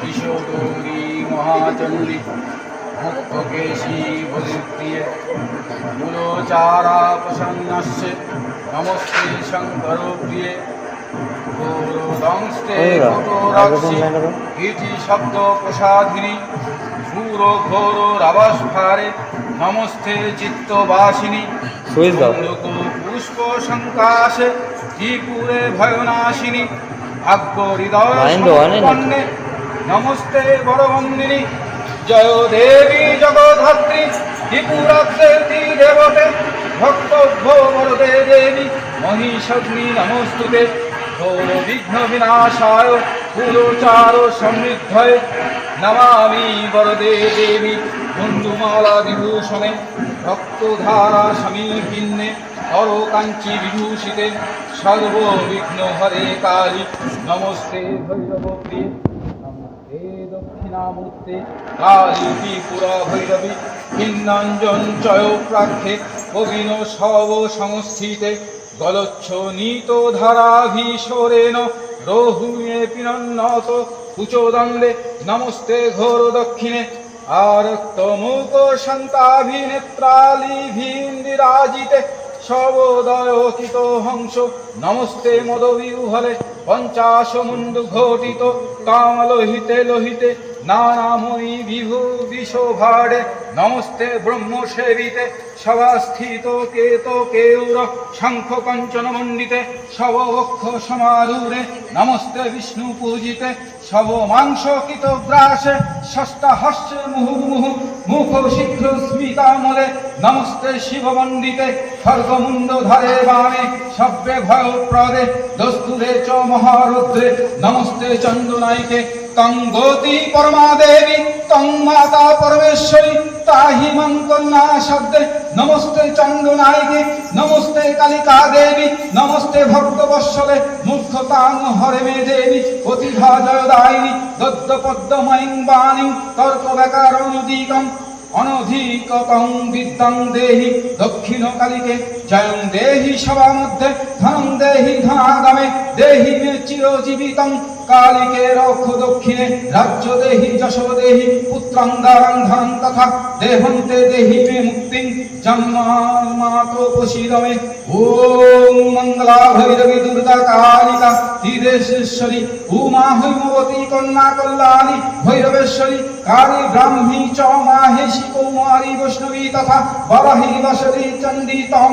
কিশোরী মহাচণ্ডী মুক্তকেশী বলিপ্রিয়ে মূলচারা প্রসন্নস্য নমস্তে শঙ্কর প্রিয়ে গৌরদংস্তে কঠোরাক্ষি ইতি শব্দ প্রসাধিনী সুর ঘোর রাবাস্ফারে নমস্তে চিত্তবাসিনী। পুষ্প ত্রিপুরে ভয়নাশিনী। ভাগ্য হৃদয় নমস্তে বরবন্দিনী জয় দেবী জগধাত্রী ত্রিপুরাক্ষী দেবতে। ভক্তভ্য বরদে দেবী, মহিষগ্নি নমস্তুতে। বিঘ্ন বিনাশায়, পুরোচার সমৃদ্ধয়ে। নমামি বরদে দেবী, বন্ধুমালা বিভূষণে। ভক্তধারা সমীপিন্নে, অরকাঞ্চি বিভূষিতে। সর্ববিঘ্ন হরে কালী, নমস্তে ভৈরব দক্ষিণামূর্তে কালী ত্রিপুরা ভৈরবী হিন্দাঞ্জন চয় প্রাক্ষে কবিন সব সংস্থিতে গলচ্ছ নীত ধারাভীশ্বরেণ রোহুয়ে পিনন্নত কুচোদণ্ডে নমস্তে ঘোর দক্ষিণে। আরক্তমুক শান্তাভিনেত্রালিভিন্দিরাজিতে সবোদয়কিত হংস, নমস্তে মদবিহলে পঞ্চাশ মুন্ডু ঘটিত কামলোহিতে লোহিতে নানাময়ী বিভু বিশোভাড়ে নমস্তে ব্রহ্মসেবিতে, সভাস্থিত কেত কেউর, শঙ্খ কঞ্চন মণ্ডিতে শববক্ষ সমারূঢ়ে নমস্তে বিষ্ণু পূজিতে, শব মাংস কিত গ্রাসে ষষ্ঠাহস্যে মুহুর্মুহু, মুখ শীঘ্র স্মিতামলে, নমস্তে শিবমণ্ডিতে, খর্গমুণ্ড ধারে বাণে, সব্যে ভয়প্রদে, দস্তুরে চ মহারুদ্রে, নমস্তে চন্দনাইকে তং গতি পরমা দেবী তং মাতা পরমেশ্বরী তাহি মং শব্দে নমস্তে চন্দনাইকে নমস্তে কালিকা দেবী নমস্তে ভক্ত বৎসলে মূর্খতাং হরে মে দেবী অতিধা জয়দায়িনী দদ্দ পদ্মময়ীং বাণীং তর্ক ব্যাকরণোদিকম অনধিকতং বিদ্যাং দেহি দক্ষিণ কালিকে জয়ং দেহি সভা মধ্যে ধনং দেহি ধনাগমে দেহি মে চিরজীবিতং কালিকে রক্ষ দক্ষিণে রাজ্য দেহি যশো দেহি, পুত্রং দারং ধনং তথা দেহন্তে দেহি মে মুক্তিং। জন্মাতো প্রসীদমে ওম মঙ্গলা ভৈরবী দুর্গা কালিকা তীরেশ্বরী উমা হৈমবতী কন্যা কল্যাণী, ভৈরবেশ্বরী। কালী ব্রাহ্মী চ মাহেশী, কৌমারী বৈষ্ণবী তথা বরাহী বসরী চণ্ডী তং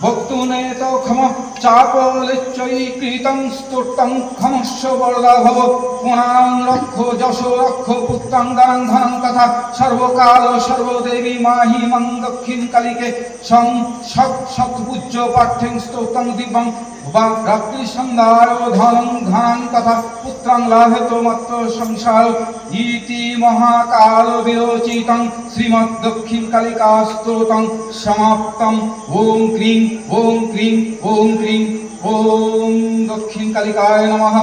ভক্তুনেত ক্ষম চাপলিচ্ছৈকৃতং স্তুষ্টং ক্ষমস্য বরদা ভব পুনাং রক্ষ যশ রক্ষ পুত্রং দানং ধনং তথা সর্বকাল সর্বদেবী মাহি দক্ষিণ কালিকে সং সৎ সৎপূজ্য পাঠ্যং স্তোত্রং দিব্যং বা রাত্রি সন্ধ্যায় ধনং ধনং তথা পুত্রং লাভেত মাত্র সংসার ইতি মহাকাল কালিকা স্তোত্রং সমাপ্তম ওম ক্রিং ওম ক্রিং ওম ক্রিং ওম দক্ষিণ কালিকায় নমঃ